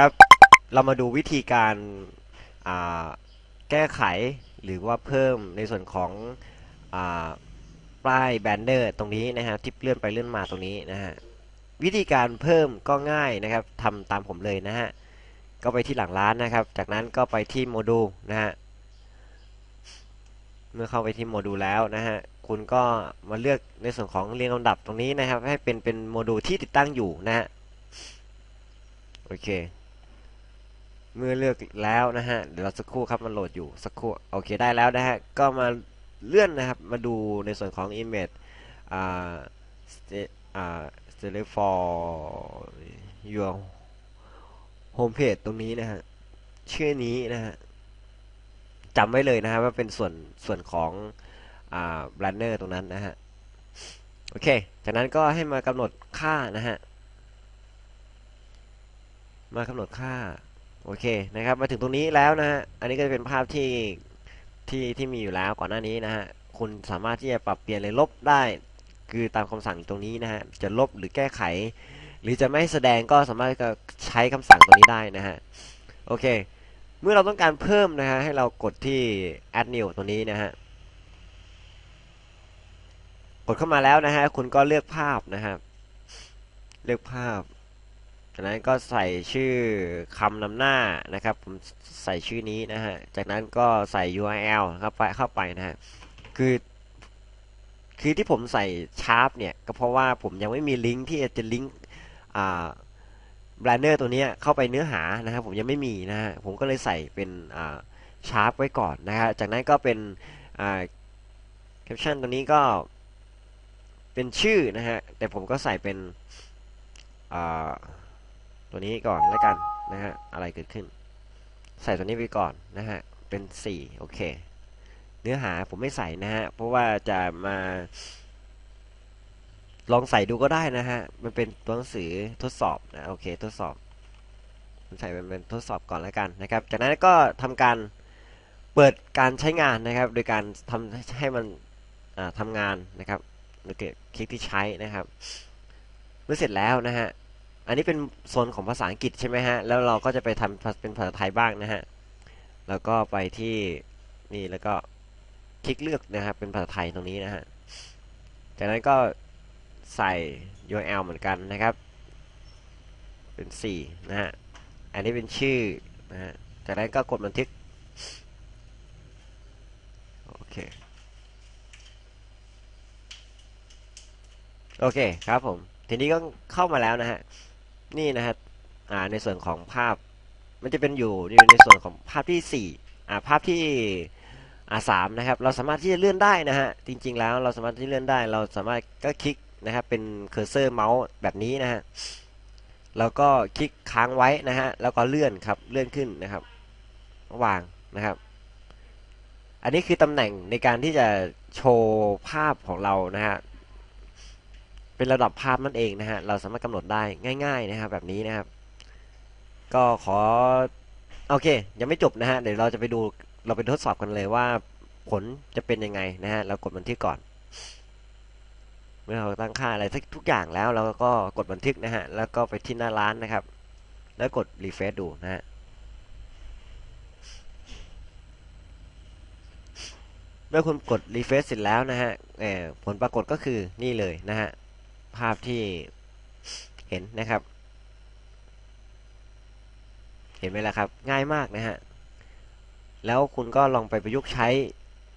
ครับ เรามาดูวิธีการาแก้ไขหรือว่าเพิ่มในส่วนของอป้ายแบนเนอร์ตรงนี้นะฮะที่เลื่อนไปเลื่อนมาตรงนี้นะฮะวิธีการเพิ่มก็ง่ายนะครับทำตามผมเลยนะฮะก็ไปที่หลังร้านนะครับ จากนั้นก็ไปที่โมดูลนะฮะเมื่อเข้าไปที่โมดูลแล้วนะฮะคุณก็มาเลือกในส่วนของเรียงลำดับตรงนี้นะครับ ให้เป็นเป็นโมดูลที่ติดตั้งอยู่นะฮะโอเค เมื่อเลือกแล้วนะฮะเดี๋ยวเราสักครู่ครับมันโหลดอยู่สักครู่โอเคได้แล้วนะฮะก็มาเลื่อนนะครับมาดูในส่วนของ image อ่าอ่า select for your home page ตรงนี้นะฮะชื่อนี้นะฮะจำไว้เลยนะฮะว่าเป็นส่วนส่วนของอ่า banner ตรงนั้นนะฮะโอเค จากนั้นก็ให้มากำหนดค่านะฮะ มากำหนดค่า โอเคนะครับมาถึงตรงนี้แล้วนะฮะอันนี้ก็จะเป็นภาพที่ที่ที่มีอยู่แล้วก่อนหน้านี้นะฮะคุณสามารถที่จะปรับเปลี่ยนเลยลบได้ คือตามคำสั่งตรงนี้นะฮะจะลบหรือแก้ไข หรือจะไม่แสดงก็สามารถจะใช้คำสั่งตรงนี้ได้นะฮะโอเค เมื่อเราต้องการเพิ่มนะฮะให้เรากดที่ add new ตัวนี้นะฮะกดเข้ามาแล้วนะฮะคุณก็เลือกภาพนะครับเลือกภาพ จากนั้นก็ใส่ชื่อคำนำหน้านะครับผมใส่ชื่อนี้นะฮะจากนั้นก็ใส่ URL ครับไปเข้าไปนะฮะคือคือที่ผมใส่ชาร์ปเนี่ยก็เพราะว่าผมยังไม่มีลิงก์ที่จะลิงก์อ่าแบรนเนอร์ตัวนี้เข้าไปเนื้อหานะครับผมยังไม่มีนะฮะผมก็เลยใส่เป็นอ่าชาร์ปไว้ก่อนนะฮะจากนั้นก็เป็นอ่าแคปชั่นตัวนี้ก็เป็นชื่อนะฮะแต่ผมก็ใส่เป็นอ่า ตัวนี้ก่อนแล้วกันนะฮะ อะไรเกิดขึ้น ใส่ตัวนี้ไปก่อนนะฮะ เป็น 4 โอเค เนื้อหาผมไม่ใส่นะฮะ เพราะว่าจะมา ลองใส่ดูก็ได้นะฮะ มันเป็นตัวหนังสือทดสอบนะ โอเค ทดสอบผมใส่เป็นเป็นทดสอบก่อนแล้วกันนะครับ จากนั้นก็ทำการเปิดการใช้งานนะครับ โดยการทำให้มันอ่าทำงานนะครับโดยคลิกที่ใช้นะครับ เมื่อเสร็จแล้วนะฮะ อันนี้เป็นโซนของภาษาอังกฤษใช่ไหมฮะ แล้วเราก็จะไปทำเป็นภาษาไทยบ้างนะฮะ แล้วก็ไปที่นี่แล้วก็คลิกเลือกนะครับเป็นภาษาไทยตรงนี้นะฮะ จากนั้นก็ใส่ URL เหมือนกันนะครับ เป็น4นะฮะ อันนี้เป็นชื่อนะฮะ จากนั้นก็กดบันทึก โอเค โอเคครับผม ทีนี้ก็เข้ามาแล้วนะฮะ นี่นะฮะอ่าในส่วนของภาพ มันจะเป็นอยู่ในส่วนของภาพที่สี่อ่าภาพที่อ่าสามนะครับ เราสามารถที่จะเลื่อนได้นะฮะ จริง ๆ แล้วเราสามารถที่เลื่อนได้ เราสามารถก็คลิกนะครับ เป็นเคอร์เซอร์เมาส์แบบนี้นะฮะ แล้วก็คลิกค้างไว้นะฮะ แล้วก็เลื่อนครับ เลื่อนขึ้นนะครับ วางนะครับ อันนี้คือตำแหน่งในการที่จะโชว์ภาพของเรานะฮะ เป็นระดับภาพนั่นเองนะฮะ เราสามารถกำหนดได้ง่าย ๆนะครับ แบบนี้นะครับ ก็ขอโอเค ยังไม่จบนะฮะ เดี๋ยวเราจะไปดูเราไปทดสอบกันเลยว่าผลจะเป็นยังไงนะฮะ เรากดบันทึกก่อน เมื่อเราตั้งค่าอะไรทุกอย่างแล้วเราก็กดบันทึกนะฮะ แล้วก็ไปที่หน้าร้านนะครับ แล้วกดรีเฟรชดูนะฮะเมื่อคุณกดรีเฟรชเสร็จแล้วนะฮะผลปรากฏก็คือนี่เลยนะฮะ ภาพที่เห็นนะครับ เห็นไหมล่ะครับ ง่ายมากนะฮะ แล้วคุณก็ลองไปประยุกต์ใช้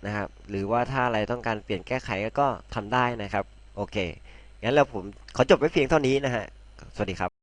นะครับ หรือว่าถ้าอะไรต้องการเปลี่ยนแก้ไขก็ทำได้นะครับ โอเค งั้นเราผมขอจบไว้เพียงเท่านี้นะฮะ สวัสดีครับ